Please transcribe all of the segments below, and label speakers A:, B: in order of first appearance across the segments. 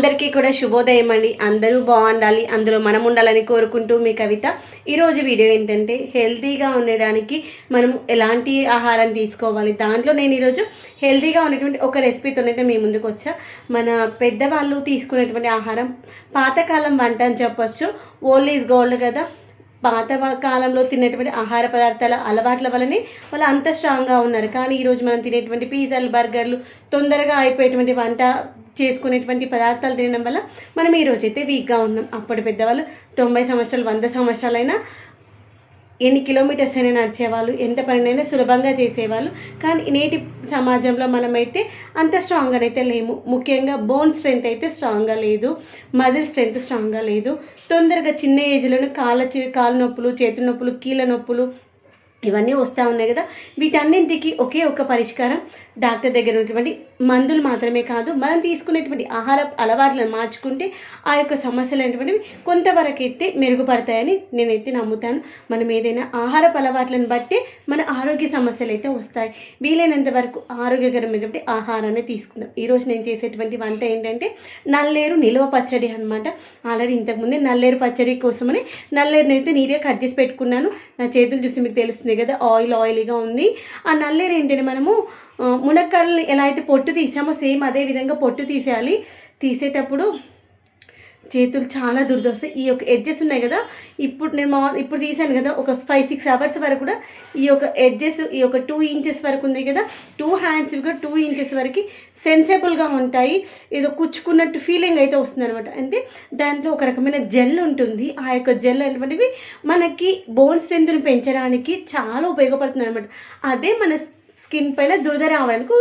A: అందరికీ కూడా శుభోదయం అండి. అందరూ బాగుండాలి అందులో మనం ఉండాలని కోరుకుంటూ మీ కవిత. ఈరోజు వీడియో ఏంటంటే హెల్తీగా ఉండడానికి మనం ఎలాంటి ఆహారం తీసుకోవాలి? దాంట్లో నేను ఈరోజు హెల్తీగా ఉన్నటువంటి ఒక రెసిపీతోనైతే మీ ముందుకు వచ్చా. మన పెద్దవాళ్ళు తీసుకునేటువంటి ఆహారం పాతకాలం వంట అని చెప్పొచ్చు. ఓల్డ్ ఈజ్ గోల్డ్ కదా. పాత కాలంలో తినేటువంటి ఆహార పదార్థాల అలవాట్ల వల్లనే వాళ్ళు అంత స్ట్రాంగ్గా ఉన్నారు. కానీ ఈరోజు మనం తినేటువంటి పిజ్జాలు బర్గర్లు తొందరగా అయిపోయేటువంటి వంట చేసుకునేటువంటి పదార్థాలు తినడం వల్ల మనం ఈరోజు అయితే వీక్గా ఉన్నాం. అప్పటి పెద్దవాళ్ళు తొంభై సంవత్సరాలు వంద సంవత్సరాలైనా ఎన్ని కిలోమీటర్స్ అయినా నడిచేవాళ్ళు ఎంత పనినైనా సులభంగా చేసేవాళ్ళు. కానీ నేటి సమాజంలో మనమైతే అంత స్ట్రాంగ్గా అయితే లేము. ముఖ్యంగా బోన్ స్ట్రెంత్ అయితే స్ట్రాంగ్గా లేదు. మజిల్ స్ట్రెంత్ స్ట్రాంగ్గా లేదు. తొందరగా చిన్న ఏజ్లోనే కాళ్ళ చే- కాళ్ళ నొప్పులు చేతుల నొప్పులు కీళ్ళ నొప్పులు ఇవన్నీ వస్తూ ఉన్నాయి కదా. వీటన్నింటికి ఒకే ఒక పరిష్కారం డాక్టర్ దగ్గర ఉన్నటువంటి మందులు మాత్రమే కాదు మనం తీసుకునేటువంటి ఆహార అలవాట్లను మార్చుకుంటే ఆ యొక్క సమస్యలు అనేటువంటివి కొంతవరకు అయితే మెరుగుపడతాయని నేనైతే నమ్ముతాను. మనం ఏదైనా ఆహారపు అలవాట్లను బట్టి మన ఆరోగ్య సమస్యలు అయితే వస్తాయి. వీలైనంత వరకు ఆరోగ్యకరమైనటువంటి ఆహారాన్ని తీసుకుందాం. ఈరోజు నేను చేసేటువంటి వంట ఏంటంటే నల్లేరు నిల్వ పచ్చడి అనమాట ఆల్రెడీ ఇంతకుముందే నల్లేరు పచ్చడి కోసమని నల్లేరుని అయితే నీట్గా కట్ చేసి పెట్టుకున్నాను. నా చేతులు చూసి మీకు తెలుస్తుంది. కదా ఆయిల్ ఆయిల్గా ఉంది. ఆ నల్లేరు ఏంటంటే మనము ఆ, ఎలా అయితే పొట్టు తీసామో సేమ్ అదే విధంగా పొట్టు తీసేయాలి. తీసేటప్పుడు చేతులు చాలా దురదొస్తాయి ఈ యొక్క ఎడ్జెస్ ఉన్నాయి కదా ఇప్పుడు నేను మా ఇప్పుడు తీసాను కదా ఒక ఫైవ్ సిక్స్ అవర్స్ వరకు కూడా ఈ యొక్క ఎడ్జెస్ ఈ యొక్క టూ ఇంచెస్ వరకు ఉంది కదా టూ హ్యాండ్స్ కూడా టూ ఇంచెస్ వరకు సెన్సేబుల్గా ఉంటాయి. ఏదో కుచ్చుకున్నట్టు ఫీలింగ్ అయితే వస్తుంది అనమాట అంటే దాంట్లో ఒక రకమైన జెల్ ఉంటుంది. ఆ యొక్క జెల్ అనేటువంటివి మనకి బోన్ స్ట్రెంత్ను పెంచడానికి చాలా ఉపయోగపడుతుంది అనమాట అదే మన స్కిన్ పైన దురద రావడానికి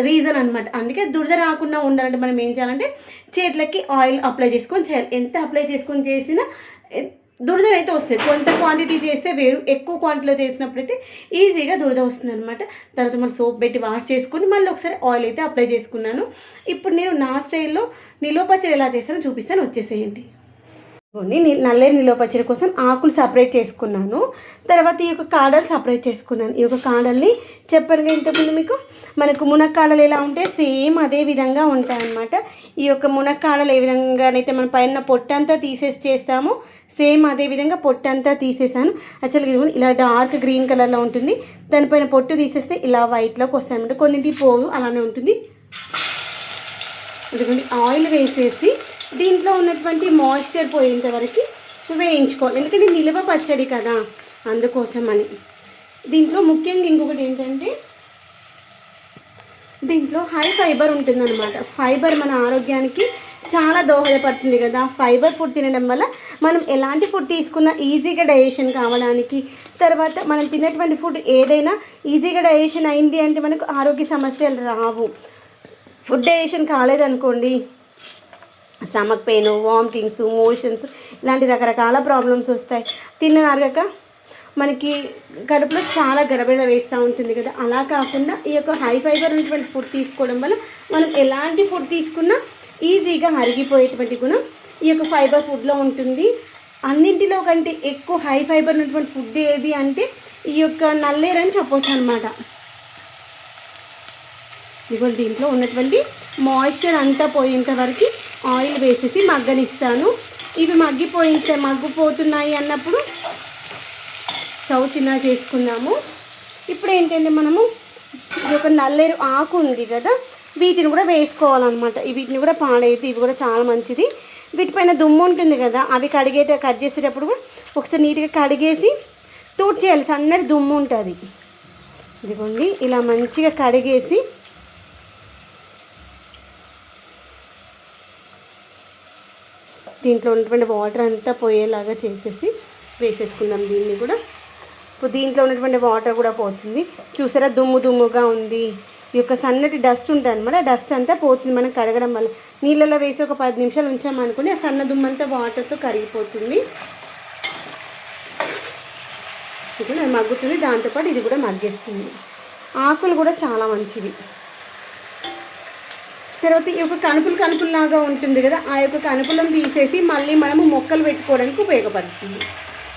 A: రీజన్ అనమాట అందుకే దురద రాకుండా ఉండాలంటే మనం ఏం చేయాలంటే చేతులకి ఆయిల్ అప్లై చేసుకొని చేయాలి. ఎంత అప్లై చేసుకొని చేసినా ఎ- దురద అయితే వస్తుంది కొంత క్వాంటిటీ చేస్తే వేరు. ఎక్కువ క్వాంటిటీలో చేసినప్పుడైతే ఈజీగా దురద వస్తుంది అనమాట తర్వాత మళ్ళీ సోప్ పెట్టి వాష్ చేసుకొని మళ్ళీ ఒకసారి ఆయిల్ అయితే అప్లై చేసుకున్నాను. ఇప్పుడు నేను నా స్టైల్లో నిలువ పచ్చడి ఎలా చేస్తానో చూపిస్తాను. వచ్చేసేయండి. కొన్ని నల్లేరు నిలువ పచ్చడి కోసం ఆకులు సపరేట్ చేసుకున్నాను. తర్వాత ఈ యొక్క కాడలు సపరేట్ చేసుకున్నాను. ఈ యొక్క కాడల్ని చెప్పానుగా ఇంతకుముందు మీకు? మనకు మునక్కాడలు ఎలా ఉంటే సేమ్ అదే విధంగా ఉంటాయన్నమాట. ఈ యొక్క మునక్కాడలు ఏ విధంగానైతే మన పైన పొట్టంతా తీసేసి చేస్తామో సేమ్ అదే విధంగా పొట్టంతా తీసేసాను. యాక్చువల్గా ఇదిగోండి ఇలా డార్క్ గ్రీన్ కలర్లో ఉంటుంది. దానిపైన పొట్టు తీసేస్తే ఇలా వైట్లోకి వస్తాయన్నమాట. కొన్నింటి పోదు అలానే ఉంటుంది. ఇదిగోండి ఆయిల్ వేసేసి దీంట్లో ఉన్నటువంటి మాయిశ్చర్ పోయేంత వరకు వేయించుకోవాలి. ఎందుకంటే నిలవ పచ్చడి కదా అందుకోసం అని దీంట్లో ముఖ్యంగా ఇంకొకటి ఏంటంటే దీంట్లో హై ఫైబర్ ఉంటుందన్నమాట. ఫైబర్ మన ఆరోగ్యానికి చాలా దోహదపడుతుంది కదా. ఫైబర్ ఫుడ్ తినడం వల్ల మనం ఎలాంటి ఫుడ్ తీసుకున్నా ఈజీగా డైజెషన్ కావడానికి తర్వాత మనం తినేటువంటి ఫుడ్ ఏదైనా ఈజీగా డైజెషన్ అయింది అంటే మనకు ఆరోగ్య సమస్యలు రావు. ఫుడ్ డైజెషన్ కాలేదనుకోండి స్టమక్ పెయిన్ వామిటింగ్స్ మోషన్స్ ఇలాంటి రకరకాల ప్రాబ్లమ్స్ వస్తాయి. తిన్న మనకి కడుపులో చాలా గడబడ వేస్తూ ఉంటుంది కదా. అలా కాకుండా ఈ యొక్క హై ఫైబర్ ఉన్నటువంటి ఫుడ్ తీసుకోవడం వల్ల మనం ఎలాంటి ఫుడ్ తీసుకున్నా ఈజీగా అరిగిపోయేటువంటి గుణం ఈ యొక్క ఫైబర్ ఫుడ్లో ఉంటుంది. అన్నింటిలో కంటే ఎక్కువ హై ఫైబర్ ఉన్నటువంటి ఫుడ్ ఏది అంటే ఈ యొక్క నల్లేరని చెప్పొచ్చు అనమాట ఇదిగోండి దీంట్లో ఉన్నటువంటి మాయిశ్చర్ అంతా పోయేంత వరకు ఆయిల్ వేసేసి మగ్గనిస్తాను. ఇవి మగ్గిపోయింత మగ్గిపోతున్నాయి అన్నప్పుడు స్టవ్ చిన్న చేసుకున్నాము ఇప్పుడు ఏంటంటే మనము ఇది ఒక నల్లేరు ఆకు ఉంది కదా వీటిని కూడా వేసుకోవాలన్నమాట. వీటిని కూడా పాడైతే ఇవి కూడా చాలా మంచిది. వీటిపైన దుమ్ము ఉంటుంది కదా అవి కడిగేట కట్ చేసేటప్పుడు కూడా ఒకసారి నీట్గా కడిగేసి తూడ్ చేయాలి సన్నటి దుమ్ము ఉంటుంది. ఇదిగోండి ఇలా మంచిగా కడిగేసి దీంట్లో ఉన్నటువంటి వాటర్ అంతా పోయేలాగా చేసేసి వేసేసుకుందాం దీన్ని కూడా. ఇప్పుడు దీంట్లో ఉన్నటువంటి వాటర్ కూడా పోతుంది. చూసారా? దుమ్ము దుమ్ముగా ఉంది. ఈ యొక్క సన్నటి డస్ట్ ఉంటుంది అనమాట డస్ట్ అంతా పోతుంది మనం కడగడం వల్ల. నీళ్ళలో వేసి ఒక పది నిమిషాలు ఉంచామనుకోండి ఆ సన్న దుమ్ము అంతా వాటర్తో కరిగిపోతుంది. ఇప్పుడు అది మగ్గుతుంది. దాంతోపాటు ఇది కూడా మగ్గేస్తుంది. ఆకులు కూడా చాలా మంచివి. తర్వాత ఈ యొక్క కనుపులు కనుపుల్లాగా ఉంటుంది కదా ఆ యొక్క కనుపులను తీసేసి మళ్ళీ మనము మొక్కలు పెట్టుకోవడానికి ఉపయోగపడుతుంది.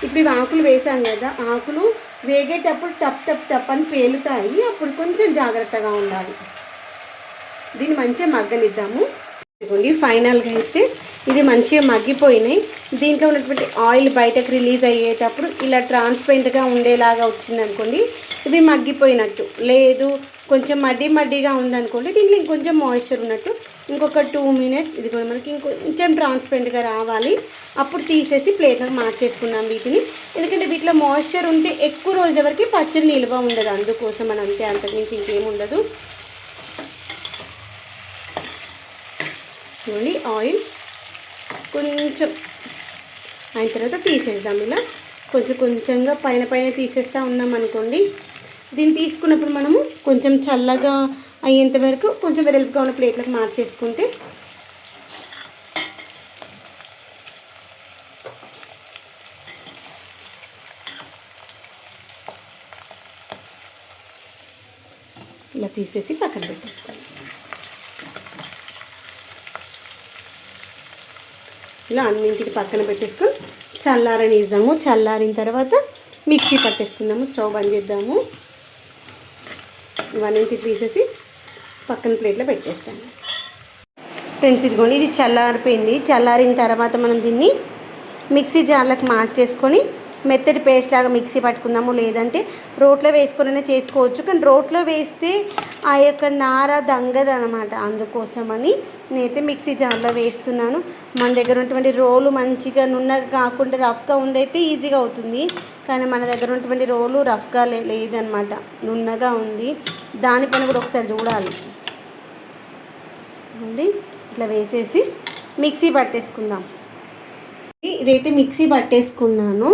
A: ఇప్పుడు ఇవి ఆకులు వేసాం కదా ఆకులు వేగేటప్పుడు టప్ టప్ టప్ అని పేలుతాయి. అప్పుడు కొంచెం జాగ్రత్తగా ఉండాలి. దీన్ని మంచిగా మగ్గనిద్దాము. ఇదిగోండి ఫైనల్గా అయితే ఇది మంచిగా మగ్గిపోయినాయి. దీంట్లో ఉన్నటువంటి ఆయిల్ బయటకు రిలీజ్ అయ్యేటప్పుడు ఇలా ట్రాన్స్పరెంట్గా ఉండేలాగా వచ్చింది అనుకోండి ఇవి మగ్గిపోయినట్టు. లేదు కొంచెం మడ్డి మడ్డిగా ఉందనుకోండి దీంట్లో ఇంకొంచెం మాయిశ్చర్ ఉన్నట్టు ఇంకొక టూ మినిట్స్ ఇది కూడా మనకి ఇంకొంచెం ట్రాన్స్పరెంట్గా రావాలి. అప్పుడు తీసేసి ప్లేట్లకు మార్చేసుకున్నాం వీటిని. ఎందుకంటే వీటిలో మాయిశ్చర్ ఉంటే ఎక్కువ రోజుల వరకు పచ్చడి నిల్వ ఉండదు. అందుకోసం అని అంతే అంతకుమించి ఇంకేం ఉండదు. చూడండి ఆయిల్ కొంచెం అయిన తర్వాత తీసేద్దాం ఇలా. కొంచెం కొంచెంగా పైన పైన తీసేస్తూ ఉన్నాం అనుకోండి దీన్ని తీసుకున్నప్పుడు మనము కొంచెం చల్లగా అయ్యేంత వరకు కొంచెం వెడల్పుగా ఉన్న ప్లేట్లకు మార్చేసుకుంటే ఇలా తీసేసి పక్కన పెట్టేస్తాను. ఇలా అన్నింటికి పక్కన పెట్టేసుకొని చల్లారనిద్దాము. చల్లారిన తర్వాత మిక్సీ పట్టేసుకుందాము స్టవ్ బంద్ చేద్దాము. ఇవన్నింటికి తీసేసి పక్కన ప్లేట్లో పెట్టేస్తాను. ఫ్రెండ్స్ ఇదిగోండి ఇది చల్లారిపోయింది. చల్లారిన తర్వాత మనం దీన్ని మిక్సీ జార్లకు మార్చేసుకొని మెత్తటి పేస్ట్ లాగా మిక్సీ పట్టుకుందాము లేదంటే రోట్లో వేసుకునే చేసుకోవచ్చు. కానీ రోట్లో వేస్తే ఆ యొక్క నార దంగదు అనమాట అందుకోసమని నేనైతే మిక్సీ జార్లో వేస్తున్నాను. మన దగ్గర ఉన్నటువంటి రోలు మంచిగా నున్నగా కాకుండా రఫ్గా ఉందైతే ఈజీగా అవుతుంది. కానీ మన దగ్గర ఉన్నటువంటి రోలు రఫ్గా లే లేదనమాట నున్నగా ఉంది. దానిపైన కూడా ఒకసారి చూడాలి. అండి ఇట్లా వేసేసి మిక్సీ పట్టేసుకుందాం. ఇదైతే మిక్సీ పట్టేసుకున్నాను.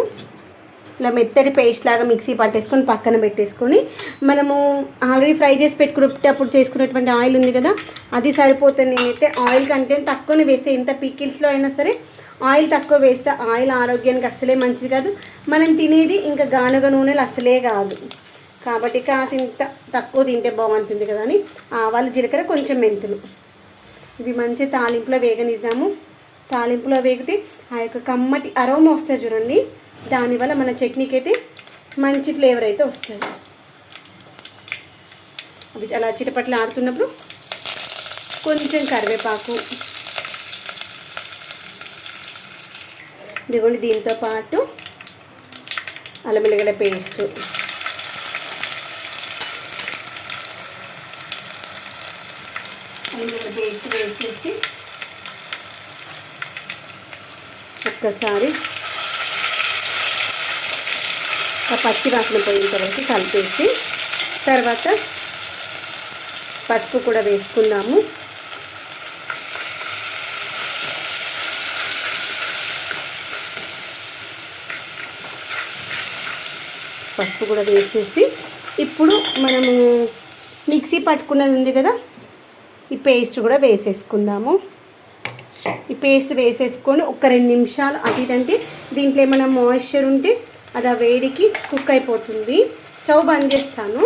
A: ఇలా మెత్తటి పేస్ట్ లాగా మిక్సీ పట్టేసుకొని పక్కన పెట్టేసుకొని మనము ఆల్రెడీ ఫ్రై చేసి పెట్టుకునేటప్పుడు చేసుకునేటువంటి ఆయిల్ ఉంది కదా అది సరిపోతుంది నేనైతే ఆయిల్ కంటెంట్ తక్కువనే వేస్తే ఎంత పికిల్స్లో అయినా సరే ఆయిల్ తక్కువ వేస్తే ఆయిల్ ఆరోగ్యానికి అస్సలే మంచిది కాదు. మనం తినేది ఇంకా గానుగ నూనెలు అస్సలే కాదు. కాబట్టి కాసింత తక్కువ తింటే బాగుంటుంది కదా అని ఆవాలు జీలకర్ర కొంచెం మెంతులు. ఇవి మంచి తాలింపులో వేగనిద్దాము. తాలింపులో వేగితే ఆ యొక్క కమ్మటి అరోమ వస్తుంది చూడండి. దానివల్ల మన చట్నీకి అయితే మంచి ఫ్లేవర్ అయితే వస్తుంది. అవి అలా చిటపట్లు ఆడుతున్నప్పుడు కొంచెం కరివేపాకు. ఇదిగోండి దీంతో పాటు అల్లమెల్లిగడ్డ పేస్ట్. అల్లం పేస్ట్ వేసేసి ఒక్కసారి ఆ పచ్చి వాసన పోయిన తర్వాత కలిపేసి తర్వాత పసుపు కూడా వేసుకున్నాము. పసుపు కూడా వేసేసి ఇప్పుడు మనము మిక్సీ పట్టుకున్నది ఉంది కదా ఈ పేస్ట్ కూడా వేసేసుకుందాము. ఈ పేస్ట్ వేసేసుకొని ఒక రెండు నిమిషాలు అటు ఇటు అంటే దీంట్లో ఏమైనా మాయిశ్చర్ ఉంటే అది ఆ వేడికి కుక్ అయిపోతుంది. స్టవ్ బంద్ చేస్తాను.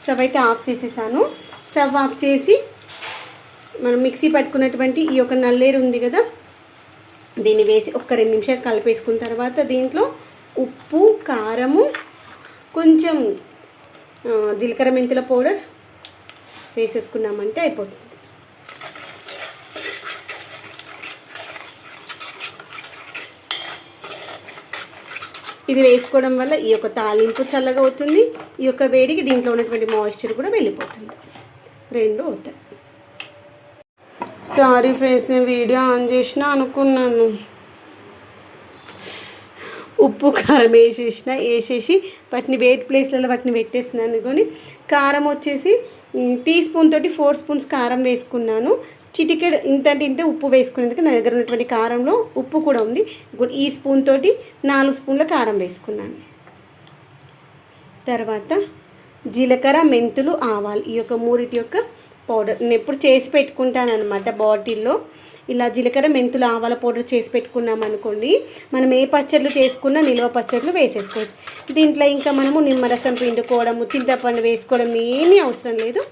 A: స్టవ్ అయితే ఆఫ్ చేసేసాను. స్టవ్ ఆఫ్ చేసి మనం మిక్సీ పట్టుకున్నటువంటి ఈ యొక్క నల్లేరు ఉంది కదా దీన్ని వేసి ఒక్క రెండు నిమిషాలు కలిపేసుకున్న తర్వాత దీంట్లో ఉప్పు కారము కొంచెం జీలకర్ర మెంతుల పౌడర్ వేసేసుకున్నామంటే అయిపోతుంది. ఇది వేసుకోవడం వల్ల ఈ యొక్క తాలింపు చల్లగా అవుతుంది. ఈ యొక్క వేడికి దీంట్లో ఉన్నటువంటి మాయిశ్చర్ కూడా వెళ్ళిపోతుంది. రెండు అవుతాయి. సారీ ఫ్రెండ్స్ నేను వీడియో ఆన్ చేసిన అనుకున్నాను. ఉప్పు కారం వేసేసిన వేసేసి వాటిని వేట్ ప్లేస్లలో వాటిని పెట్టేస్తున్నాను అనుకొని కారం వచ్చేసి టీ స్పూన్ తోటి ఫోర్ స్పూన్స్ కారం వేసుకున్నాను. చిటికెడు ఇంత అంటే ఇంత ఉప్పు వేసుకునేందుకు నా దగ్గర ఉన్నటువంటి కారంలో ఉప్పు కూడా ఉంది. ఈ స్పూన్ తోటి నాలుగు స్పూన్ల కారం వేసుకున్నాను. తర్వాత జీలకర్ర మెంతులు ఆవాలు ఈ యొక్క మూరిటి యొక్క పౌడర్ నేను ఎప్పుడు చేసి పెట్టుకుంటాను అనమాట బాటిల్లో. ఇలా జీలకర్ర మెంతులు ఆవాల పౌడర్ చేసి పెట్టుకున్నాం అనుకోండి మనం ఏ పచ్చళ్ళు చేసుకున్నా నిల్వ పచ్చళ్ళు వేసేసుకోవచ్చు. దీంట్లో ఇంకా మనము నిమ్మరసం పిండుకోవడము చింతపండు వేసుకోవడం ఏమీ అవసరం లేదు.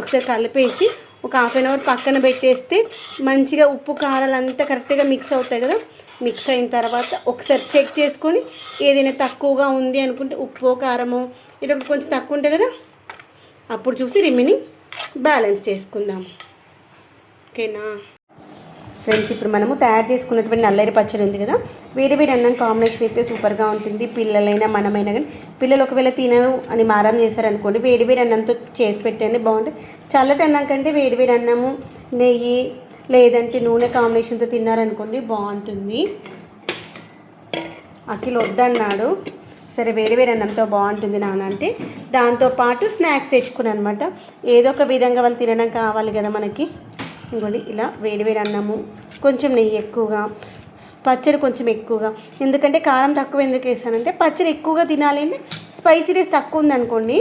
A: ఒకసారి కలిపేసి ఒక హాఫ్ అన్ అవర్ పక్కన పెట్టేస్తే మంచిగా ఉప్పు కారాలు అంతా కరెక్ట్గా మిక్స్ అవుతాయి కదా. మిక్స్ అయిన తర్వాత ఒకసారి చెక్ చేసుకొని ఏదైనా తక్కువగా ఉంది అనుకుంటే ఉప్పు కారము ఇది కొంచెం తక్కువ ఉంటుంది కదా అప్పుడు చూసి రిమైనింగ్ బ్యాలెన్స్ చేసుకుందాం. ఓకేనా? ఫ్రెండ్స్ ఇప్పుడు మనము తయారు చేసుకున్నటువంటి నల్లరి పచ్చడి ఉంది కదా వేడి వేడి అన్నం కాంబినేషన్ అయితే సూపర్గా ఉంటుంది. పిల్లలైనా మనమైనా కానీ పిల్లలు ఒకవేళ తినరు అని మారం చేశారనుకోండి వేడి వేడి అన్నంతో చేసి పెట్టండి బాగుంటుంది. చల్లటి అన్నం కంటే వేడి వేడి అన్నము నెయ్యి లేదంటే నూనె కాంబినేషన్తో తిన్నారనుకోండి బాగుంటుంది. అఖిల్ వద్దన్నాడు. సరే వేరే వేరే అన్నంతో బాగుంటుంది నాన్న అంటే దాంతోపాటు స్నాక్స్ తెచ్చుకున్నాను అనమాట ఏదో ఒక విధంగా వాళ్ళు తినడం కావాలి కదా మనకి. ఇంకోటి ఇలా వేడి వేడి అన్నము కొంచెం నెయ్యి ఎక్కువగా పచ్చడి కొంచెం ఎక్కువగా. ఎందుకంటే కారం తక్కువ ఎందుకు వేసానంటే పచ్చడి ఎక్కువగా తినాలి అంటే స్పైసీనెస్ తక్కువ ఉందనుకోండి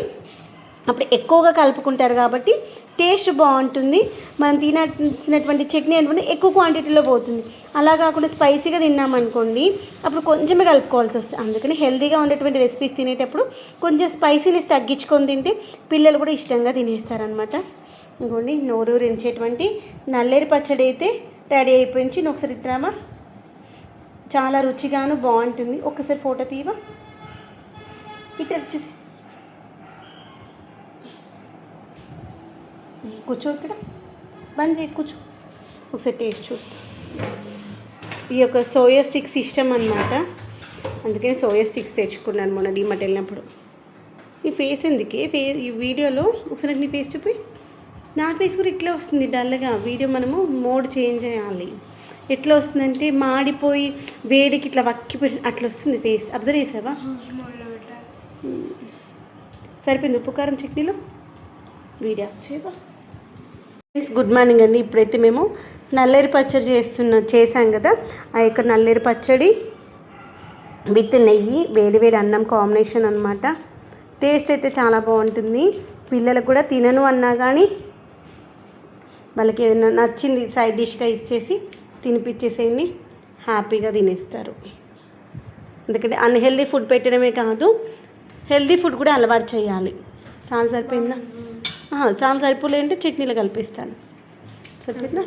A: అప్పుడు ఎక్కువగా కలుపుకుంటారు కాబట్టి టేస్ట్ బాగుంటుంది. మనం తినాల్సినటువంటి చట్నీ అనుకుంటే ఎక్కువ క్వాంటిటీలో పోతుంది. అలా కాకుండా స్పైసీగా తిన్నామనుకోండి అప్పుడు కొంచెమే కలుపుకోవాల్సి వస్తుంది. అందుకని హెల్తీగా ఉండేటువంటి రెసిపీస్ తినేటప్పుడు కొంచెం స్పైసీనెస్ తగ్గించుకొని తింటే పిల్లలు కూడా ఇష్టంగా తినేస్తారనమాట ఇంకోండి నోరు రెంచేటువంటి నల్లేరు పచ్చడి అయితే రెడీ అయిపోయించి ఒకసారి ఇట్రామా చాలా రుచిగాను బాగుంటుంది. ఒకసారి ఫోటో తీవా? ఇటు వచ్చేసి కూర్చో ఇక్కడ. బంద్ చేయి కూర్చో. ఒకసారి టేస్ట్ చూస్తా. ఈ యొక్క సోయా స్టిక్స్ ఇష్టం అనమాట అందుకని సోయా స్టిక్స్ తెచ్చుకున్నాను మొన్న డిమట్ వెళ్ళినప్పుడు. ఈ ఫేస్ ఎందుకే? ఫే ఈ వీడియోలో ఒకసారి నీ ఫేస్ చూపి. నా ఫేస్ కూడా ఇట్లా వస్తుంది డల్గా. వీడియో మనము మోడ్ చేంజ్ చేయాలి. ఎట్లా వస్తుందంటే మాడిపోయి వేడికి ఇట్లా వక్కిపోయి అట్లా వస్తుంది ఫేస్. అబ్జర్వ్ చేసావా? సరిపోయింది ఉప్పు కారం చట్నీలో? వీడియో చేయవా? ఫ్రెండ్స్ గుడ్ మార్నింగ్ అండి. ఇప్పుడైతే మేము నల్లేరు పచ్చడి చేస్తున్న చేసాం కదా. ఆ యొక్క నల్లేరు పచ్చడి విత్ నెయ్యి వేడి వేడి అన్నం కాంబినేషన్ అనమాట టేస్ట్ అయితే చాలా బాగుంటుంది. పిల్లలు కూడా తినను అన్నా కానీ వాళ్ళకి ఏదైనా నచ్చింది సైడ్ డిష్గా ఇచ్చేసి తినిపించేసేయండి హ్యాపీగా తినేస్తారు. ఎందుకంటే అన్హెల్దీ ఫుడ్ పెట్టడమే కాదు హెల్దీ ఫుడ్ కూడా అలవాటు చేయాలి. సాల్ సరిపోయిందా? సాల్ సరిపోలేదంటే చట్నీలో కలిపిస్తాను. సరిపోయిందా?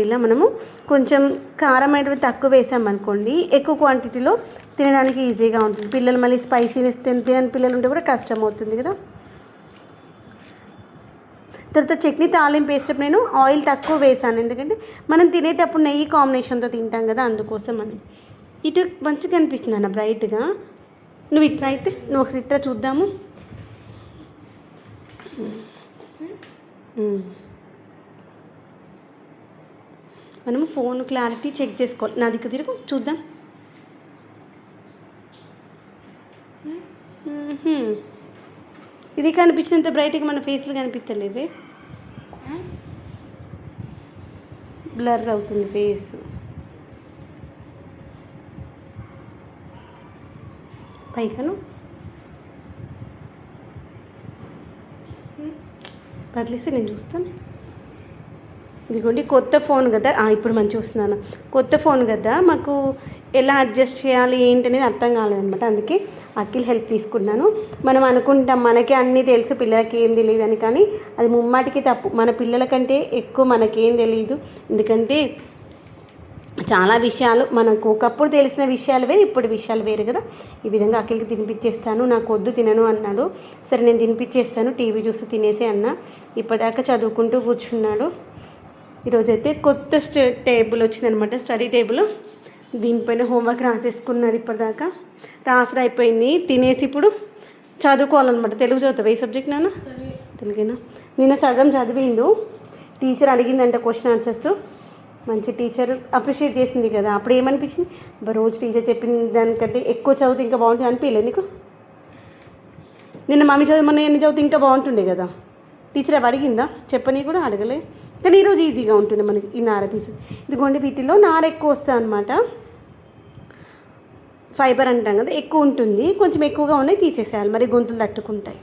A: ఇలా మనము కొంచెం కారం అనేవి తక్కువ వేసామనుకోండి ఎక్కువ క్వాంటిటీలో తినడానికి ఈజీగా ఉంటుంది. పిల్లలు మళ్ళీ స్పైసీనెస్ తినని పిల్లలు ఉంటే కూడా కష్టం అవుతుంది కదా? తర్వాత చట్నీ తాలింపు వేసేటప్పుడు నేను ఆయిల్ తక్కువ వేసాను. ఎందుకంటే మనం తినేటప్పుడు నెయ్యి కాంబినేషన్తో తింటాం కదా అందుకోసం అని. ఇటు మంచిగా అనిపిస్తుంది అన్న బ్రైట్గా. నువ్వు ఇట్లా అయితే నువ్వు ఒకసారి ఇట్లా చూద్దాము. మనము ఫోన్ క్లారిటీ చెక్ చేసుకోవాలి. నా దిక్కు తిరుగు చూద్దాం. ఇది కనిపించినంత బ్రైట్గా మన ఫేస్లు కనిపించలేదే బ్లర్ అవుతుంది ఫేస్. పైకను. వదిలేస్తే నేను చూస్తాను. ఇదిగోండి కొత్త ఫోన్ కదా. ఇప్పుడు మంచిగా వస్తున్నాను. కొత్త ఫోన్ కదా మాకు ఎలా అడ్జస్ట్ చేయాలి ఏంటి అనేది అర్థం కాలేదనమాట అందుకే అఖిల్ హెల్ప్ తీసుకున్నాను. మనం అనుకుంటాం మనకే అన్నీ తెలుసు పిల్లలకి ఏం తెలియదు అని కానీ అది ముమ్మాటికి తప్పు. మన పిల్లల కంటే ఎక్కువ మనకేం తెలియదు ఎందుకంటే చాలా విషయాలు మనకు ఒకప్పుడు తెలిసిన విషయాలు వేరు ఇప్పుడు విషయాలు వేరు కదా. ఈ విధంగా అఖిల్కి తినిపించేస్తాను నాకు వద్దు తినను అన్నాడు. సరే నేను తినిపించేస్తాను టీవీ చూస్తూ తినేసి అన్న. ఇప్పటిదాకా చదువుకుంటూ కూర్చున్నాడు. ఈరోజైతే కొత్త స్టే టేబుల్ వచ్చిందనమాట స్టడీ టేబుల్. దీనిపైన హోంవర్క్ రాసేసుకున్నారు ఇప్పటిదాకా. రాసర అయిపోయింది తినేసి ఇప్పుడు చదువుకోవాలన్నమాట. తెలుగు చదువుతావు ఏ సబ్జెక్ట్ నాన్న? తెలుగేనా? నిన్న సగం చదివిండు. టీచర్ అడిగిందంట క్వశ్చన్ ఆన్సర్స్ మంచి టీచర్ అప్రిషియేట్ చేసింది కదా. అప్పుడు ఏమనిపించింది? రోజు టీచర్ చెప్పిన దానికంటే ఎక్కువ చదివితే ఇంకా బాగుంటుంది అనిపించలేదు నీకు? నిన్న మమ్మీ చదివమన్న ఎన్ని చదివితే ఇంకా బాగుంటుండే కదా. టీచర్ అవి అడిగిందా? చెప్పని కూడా అడగలే. కానీ ఈరోజు ఈజీగా ఉంటుంది మనకి ఈ నార తీసి ఇదిగోండి వీటిలో నార ఎక్కువ వస్తుంది అనమాట ఫైబర్ అంటాం కదా ఎక్కువ ఉంటుంది. కొంచెం ఎక్కువగా ఉన్నాయి తీసేసేయాలి. మరి గొంతులు తట్టుకుంటాయి.